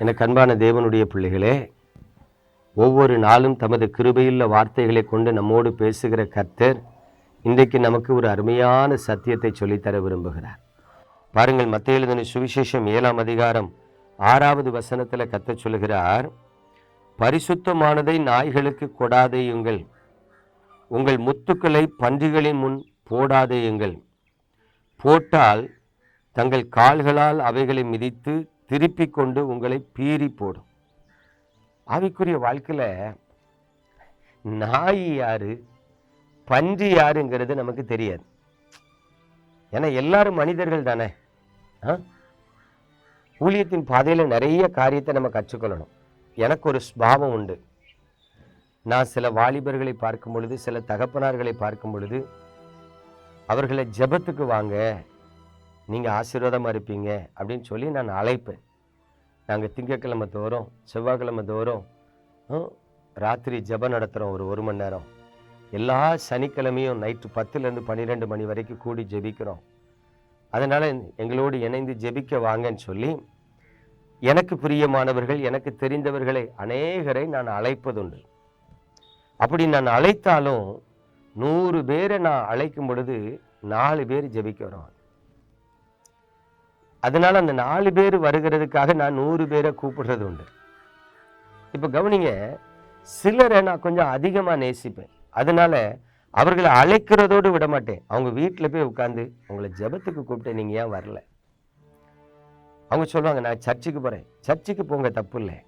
எனக்கு அன்பான தேவனுடைய பிள்ளைகளே ஒவ்வொரு நாளும் தமது கிருபையுள்ள வார்த்தைகளை கொண்டு நம்மோடு பேசுகிற கர்த்தர் இன்றைக்கு நமக்கு ஒரு அருமையான சத்தியத்தை சொல்லித்தர விரும்புகிறார். பாருங்கள் மத்திய எழுதின சுவிசேஷம் ஏழாம் அதிகாரம் ஆறாவது வசனத்தில் கத்த சொல்கிறார் பரிசுத்தமானதை நாய்களுக்கு கொடாதேயுங்கள் உங்கள் முத்துக்களை பன்றிகளின் முன் போடாதேயுங்கள் போட்டால் தங்கள் கால்களால் அவைகளை மிதித்து திருப்பி கொண்டு உங்களை பீறி போடும். ஆவிக்குரிய வாழ்க்கையில் நாய் யாரு பன்றி யாருங்கிறது நமக்கு தெரியாது. ஏன்னா எல்லாரும் மனிதர்கள் தானே. ஆ? ஊழியத்தின் பாதையில் நிறைய காரியத்தை நம்ம கற்றுக்கொள்ளணும். எனக்கு ஒரு ஸ்பாவம் உண்டு. நான் சில வாலிபர்களை பார்க்கும் பொழுது சில தகப்பனார்களை பார்க்கும் பொழுது அவர்களை ஜெபத்துக்கு வாங்க நீங்கள் ஆசீர்வாதமாக இருப்பீங்க அப்படின்னு சொல்லி நான் அழைப்பேன். நாங்கள் திங்கட்கிழமை தோறும் செவ்வாய்க்கிழமை தோறும் ராத்திரி ஜெபம் நடத்துகிறோம் ஒரு ஒரு மணி நேரம். எல்லா சனிக்கிழமையும் நைட்டு பத்துலேருந்து பன்னிரெண்டு மணி வரைக்கும் கூடி ஜெபிக்கிறோம். அதனால் எங்களோடு இணைந்து ஜெபிக்க வாங்கன்னு சொல்லி எனக்கு பிரியமானவர்கள் எனக்கு தெரிந்தவர்களை அநேகரை நான் அழைப்பதுண்டு. அப்படி நான் அழைத்தாலும் நூறு பேரை நான் அழைக்கும் பொழுது நாலு பேர் ஜெபிக்கிறோம். அதனால் அந்த நாலு பேர் வருகிறதுக்காக நான் நூறு பேரை கூப்பிடுறது உண்டு. இப்போ கவனிங்க சிலரை நான் கொஞ்சம் அதிகமாக நேசிப்பேன். அதனால் அவர்களை அழைக்கிறதோடு விட மாட்டேன். அவங்க வீட்டில் போய் உட்காந்து உங்களை ஜெபத்துக்கு கூப்பிட்டு நீங்கள் ஏன் வரல? அவங்க சொல்லுவாங்க நான் சர்ச்சுக்கு போகிறேன் சர்ச்சுக்கு போங்க தப்பு இல்லை.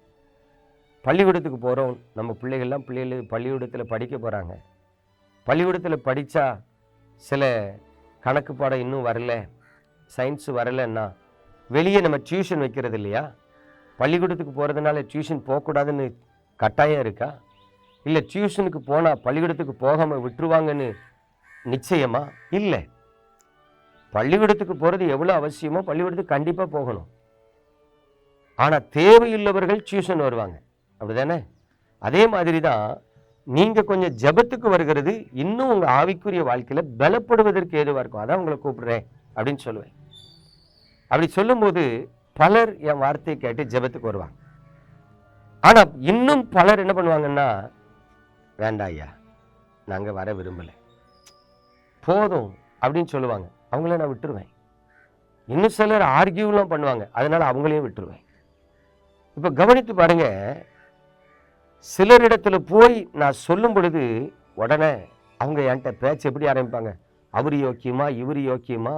பள்ளிக்கூடத்துக்கு போகிறோம் நம்ம பிள்ளைகள்லாம் பிள்ளைகள் பள்ளிக்கூடத்தில் படிக்க போகிறாங்க பள்ளிக்கூடத்தில் படித்தா சில கணக்கு பாடம் இன்னும் வரல. சயின்ஸு வரலன்னா வெளியே நம்ம டியூஷன் வைக்கிறது இல்லையா பள்ளிக்கூடத்துக்கு போகிறதுனால டியூஷன் போகக்கூடாதுன்னு கட்டாயம் இருக்கா? இல்லை டியூஷனுக்கு போனால் பள்ளிக்கூடத்துக்கு போகாமல் விட்டுருவாங்கன்னு நிச்சயமா? இல்லை. பள்ளிக்கூடத்துக்கு போகிறது எவ்வளோ அவசியமோ பள்ளிக்கூடத்துக்கு கண்டிப்பாக போகணும். ஆனால் தேவையுள்ளவர்கள் டியூஷன் வருவாங்க. அப்படிதானே? அதே மாதிரி தான் நீங்கள் கொஞ்சம் ஜெபத்துக்கு வருகிறது இன்னும் உங்கள் ஆவிக்குரிய வாழ்க்கையில் பலப்படுவதற்கு ஏதுவாக இருக்கும்? அதான் உங்களை கூப்பிடுறேன் அப்படின்னு சொல்லுவேன். அப்படி சொல்லும்போது பலர் என் வார்த்தையை கேட்டு ஜெபத்துக்கு வருவாங்க. ஆனால் இன்னும் பலர் என்ன பண்ணுவாங்கன்னா வேண்டாம் ஐயா நாங்கள் வர விரும்பலை. போதும் அப்படின்னு சொல்லுவாங்க. அவங்கள நான் விட்டுருவேன். இன்னும் சிலர் ஆர்கியூலாம் பண்ணுவாங்க. அதனால் அவங்களையும் விட்டுருவேன். இப்போ கவனித்து பாருங்க சிலரிடத்துல போய் நான் சொல்லும் பொழுது உடனே அவங்க என்கிட்ட பேச்சு எப்படி ஆரம்பிப்பாங்க? அவர் யோக்கியமா இவர் யோக்கியமா?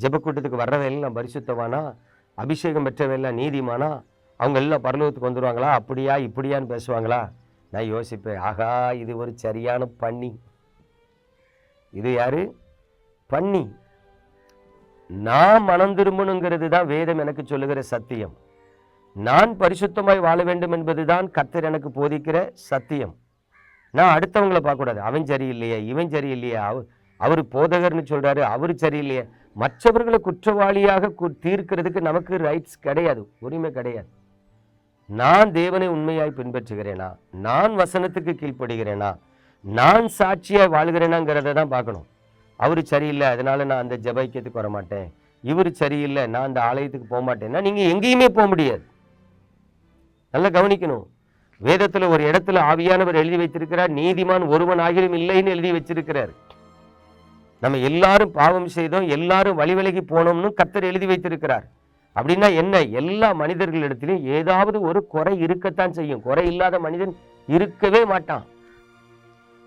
ஜெபக்கூட்டத்துக்கு வர்றவெல்லாம் நான் பரிசுத்தவானா? அபிஷேகம் பெற்றவெல்லாம் நீதிமானா? அவங்க எல்லாம் பரலோகத்துக்கு வந்துடுவாங்களா அப்படியா இப்படியான்னு பேசுவாங்களா? நான் யோசிப்பேன். ஆகா இது ஒரு சரியான பண்ணி. இது யாரு? பண்ணி. நான் மனம் திரும்பணுங்கிறது தான் வேதம் எனக்கு சொல்லுகிற சத்தியம். நான் பரிசுத்தமாய் வாழ வேண்டும் என்பது தான் கர்த்தர் எனக்கு போதிக்கிற சத்தியம். நான் அடுத்தவங்கள பார்க்கக்கூடாது. அவன் சரியில்லையே இவன் சரியில்லையே அவ அவர் போதகர்னு சொல்கிறாரு அவர் சரியில்லையே. மற்றவர்களை குற்றவாளியாக தீர்க்கிறதுக்கு நமக்கு ரைட்ஸ் கிடையாது உரிமை கிடையாது. நான் தேவனை உண்மையாய் பின்பற்றுகிறேனா? நான் வசனத்துக்கு கீழ்ப்படுகிறேனா? நான் சாட்சியாக வாழ்கிறேனாங்கிறத தான் பார்க்கணும். அவர் சரியில்லை அதனால நான் அந்த ஜபைக்கியத்துக்கு வர மாட்டேன் இவர் சரியில்லை நான் அந்த ஆலயத்துக்கு போக மாட்டேன்னா நீங்கள் எங்கேயுமே போக முடியாது. நல்லா கவனிக்கணும். வேதத்துல ஒரு இடத்துல ஆவியானவர் எழுதி வைத்திருக்கிறார் நீதிமான் ஒருவன் ஆகியும் இல்லைன்னு எழுதி வச்சிருக்கிறார். நம்ம எல்லாரும் பாவம் செய்தோம் எல்லாரும் வழி விலகி போனோம்னு கத்தர் எழுதி வைத்திருக்கிறார். அப்படின்னா என்ன? எல்லா மனிதர்களிடத்திலும் ஏதாவது ஒரு குறை இருக்கத்தான் செய்யும். குறை இல்லாத மனிதன் இருக்கவே மாட்டான்.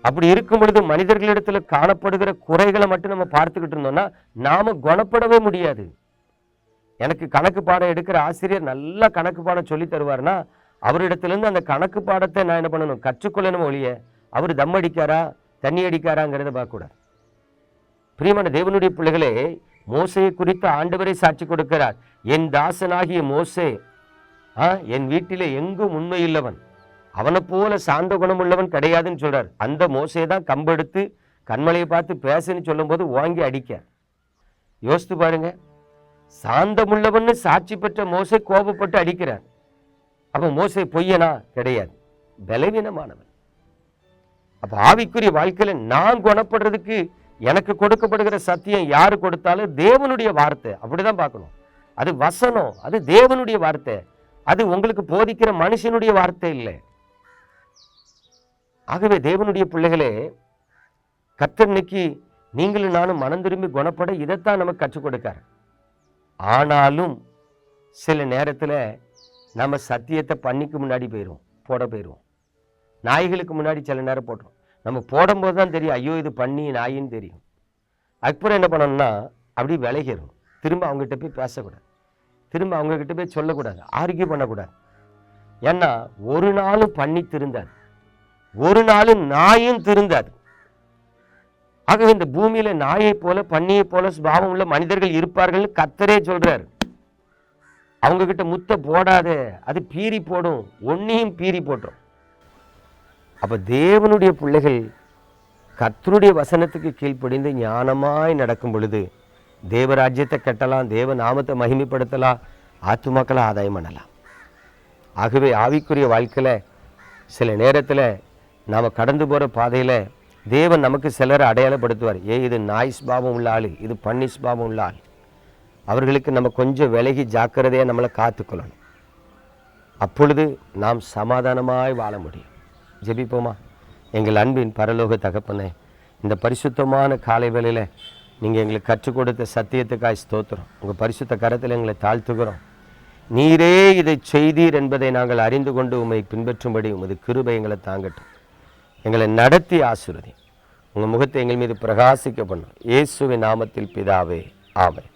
அப்படி இருக்கும் பொழுது மனிதர்களிடத்துல காணப்படுகிற குறைகளை மட்டும் நம்ம பார்த்துக்கிட்டு இருந்தோம்னா நாம குணப்படவே முடியாது. எனக்கு கணக்கு பாடம் எடுக்கிற ஆசிரியர் நல்லா கணக்கு பாடம் சொல்லி தருவார்னா அவரிடத்துலேருந்து அந்த கணக்கு பாடத்தை நான் என்ன பண்ணணும்? கற்றுக்கொள்ளணும் ஒழிய அவர் தம் அடிக்காரா தண்ணி அடிக்காராங்கிறத பார்க்கக்கூடாது பிரியமான தேவனுடைய பிள்ளைகளே மோசையை குறித்து ஆண்டவரை சாட்சி கொடுக்கிறார். என் தாசனாகிய மோசே ஆ என் வீட்டிலே எங்கும் உண்மையில்லவன் அவனை போல சாந்த குணமுள்ளவன் கிடையாதுன்னு சொல்றார். அந்த மோசையை தான் கம்பெடுத்து கண்மலையை பார்த்து பேசுன்னு சொல்லும்போது வாங்கி அடிக்க. யோசித்து பாருங்க. சாந்தமுள்ளவன்னு சாட்சி பெற்ற மோசை கோபப்பட்டு அடிக்கிறார். அப்போ மோசை பொய்யனா? கிடையாது. பலவீனமானவன். அப்போ ஆவிக்குரிய வாழ்க்கையில நான் குணப்படுறதுக்கு எனக்கு கொடுக்கப்படுகிற சத்தியம் யாரு கொடுத்தாலும் தேவனுடைய வார்த்தை. அப்படிதான் பார்க்கணும். அது வசனம். அது தேவனுடைய வார்த்தை. அது உங்களுக்கு போதிக்கிற மனுஷனுடைய வார்த்தை இல்லை. ஆகவே தேவனுடைய பிள்ளைகளே கத்தன்னைக்கு நீங்களும் நானும் மனம் திரும்பி குணப்பட இதைத்தான் நமக்கு கற்றுக் கொடுக்காரு. ஆனாலும் சில நேரத்தில் நம்ம சத்தியத்தை பண்ணிக்கு முன்னாடி போயிடுவோம் போட போயிடுவோம் நாய்களுக்கு முன்னாடி சில நேரம் போட்டுரும். நம்ம போடும்போது தான் தெரியும் ஐயோ இது பண்ணி நாயின்னு தெரியும். அதுக்கப்புறம் என்ன பண்ணணும்னா அப்படி விலகிடும் திரும்ப அவங்ககிட்ட போய் பேசக்கூடாது. திரும்ப அவங்கக்கிட்ட போய் சொல்லக்கூடாது. ஆர்கியூ பண்ணக்கூடாது. ஏன்னா ஒரு நாளும் பண்ணி திருந்தாது. ஒரு நாளும் நாயும் திருந்தாது. ஆகவே இந்த பூமியில் நாயை போல பண்ணியை போல சுபாவம் உள்ள மனிதர்கள் இருப்பார்கள் கத்தரே சொல்கிறார் அவங்கக்கிட்ட முத்த போடாத. அது பீறி போடும். ஒன்னையும் பீறி போட்டுரும். அப்போ தேவனுடைய பிள்ளைகள் கத்தருடைய வசனத்துக்கு கீழ்ப்படிந்து ஞானமாய் நடக்கும் பொழுது தேவராஜ்யத்தை கட்டலாம் தேவ நாமத்தை மகிமைப்படுத்தலாம் ஆத்துமாக்களை ஆதாயம் பண்ணலாம். ஆகவே ஆவிக்குரிய வாழ்க்கையில் சில நேரத்தில் நாம் கடந்து போகிற பாதையில் தேவன் நமக்கு சிலரை அடையாளப்படுத்துவார். ஏ இது நாய் பாவம் உள்ள ஆள் இது பன்னி பாவம் உள்ள ஆள். அவர்களுக்கு நம்ம கொஞ்சம் விலகி ஜாக்கிரதையாக நம்மளை காத்துக்கொள்ளணும். அப்பொழுது நாம் சமாதானமாய் வாழ முடியும். ஜெபிப்போமா? எங்கள் அன்பின் பரலோக தகப்பனே இந்த பரிசுத்தமான காலை வேளையில் நீங்கள் எங்களுக்கு கற்றுக் கொடுத்த சத்தியத்துக்காய் ஸ்தோத்திரம். உங்கள் பரிசுத்த கரத்தில் எங்களை தாழ்த்துகிறோம். நீரே இதை செய்தீர் என்பதை நாங்கள் அறிந்து கொண்டு உம்மை பின்பற்றும்படி உமது கிருபை எங்களை தாங்கட்டும். எங்களை நடத்தி ஆசீர்வதி உங்கள் முகத்தை எங்கள் மீது பிரகாசிக்க பண்ணும். இயேசுவின் நாமத்தில் பிதாவே ஆமென்.